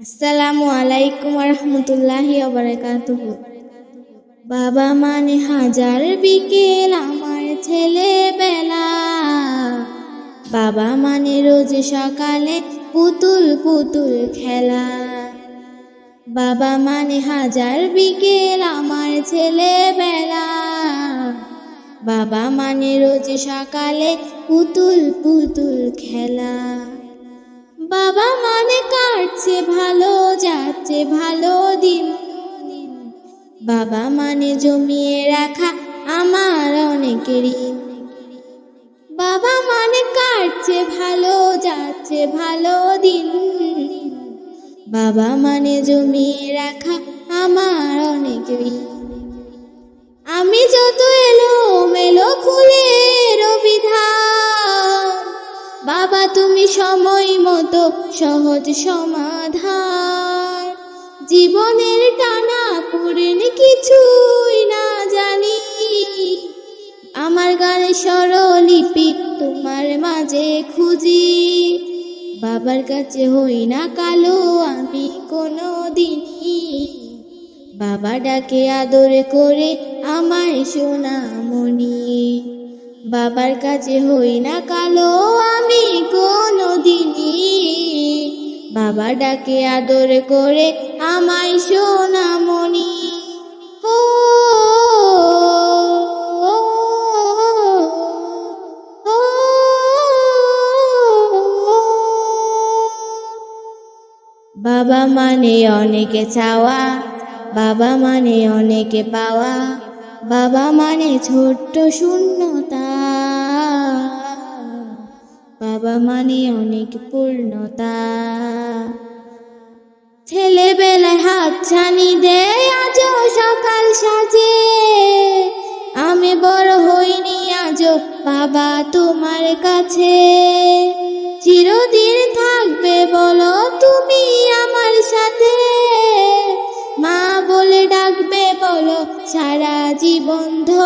আসসালামু আলাইকুম রহমতুল্লাহি বারাকাতুহু। বাবা মানে হাজার বিকেল, আমার ছেলেবেলা। বাবা মানে রোজ সকালে পুতুল পুতুল খেলা। বাবা মানে হাজার বিকেল, আমার ছেলেবেলা। বাবা মানে রোজ সকালে পুতুল পুতুল খেলা। বাবা মানে কাটছে ভালো যাচ্ছে ভালো দিন? বাবা মানে জমিয়ে রাখা আমার অনেক ঋণ বাবা মানে কাটছে ভালো যাচ্ছে ভালো দিন? বাবা মানে জমিয়ে রাখা আমার অনেক বাবা, তুমি সময় মতো সহজ সমাধান। জীবনের টানা পড়েন কিছুই না জানি। আমার গানে স্বরলিপি তোমার মাঝে খুঁজি। বাবার কাছে হই না কালো, আমি কোনো দিনই বাবা ডাকে আদর করে আমায় সোনামণি বাবার কাছে হই না কালো, আমি কোনো দিনই বাবা ডাকে আদর করে আমায় সোনামণি ও। বাবা মানে অনেকে চাওয়া, বাবা মানে অনেকে পাওয়া, বাবা মানে ছোট্ট শূন্যতা। বাবা মানে অনেক পূর্ণতা। ছেলেবেলায় হাত ছানি দেয় আজও সকাল সাজে। আমি বড় হইনি, আজও বাবা তোমার কাছে। চিরদিন থাকবে বলো তুমি আমার সাথে। মা বলে ডাকবে বলো সারা জীবন ধরে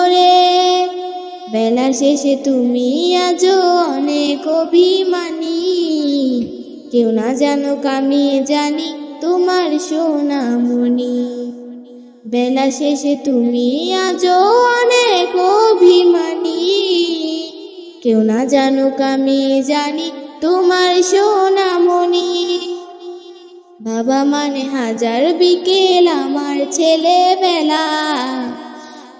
বেলা শেষে তুমি আজও অনেক অভিমানী। কেউ না জানুক আমি জানি তোমার সোনামণি। বেলা শেষে তুমি আজও অনেক অভিমানী। কেউ না জানো আমি জানি তোমার সোনামণি। বাবা মানে হাজার বিকেল আমার ছেলেবেলা।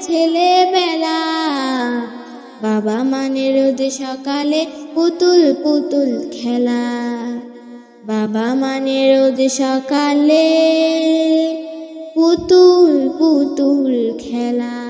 ছেলেবেলা বাবা মানে রোদে সকালে পুতুল পুতুল খেলা। বাবা মানে রোদে সকালে পুতুল পুতুল খেলা।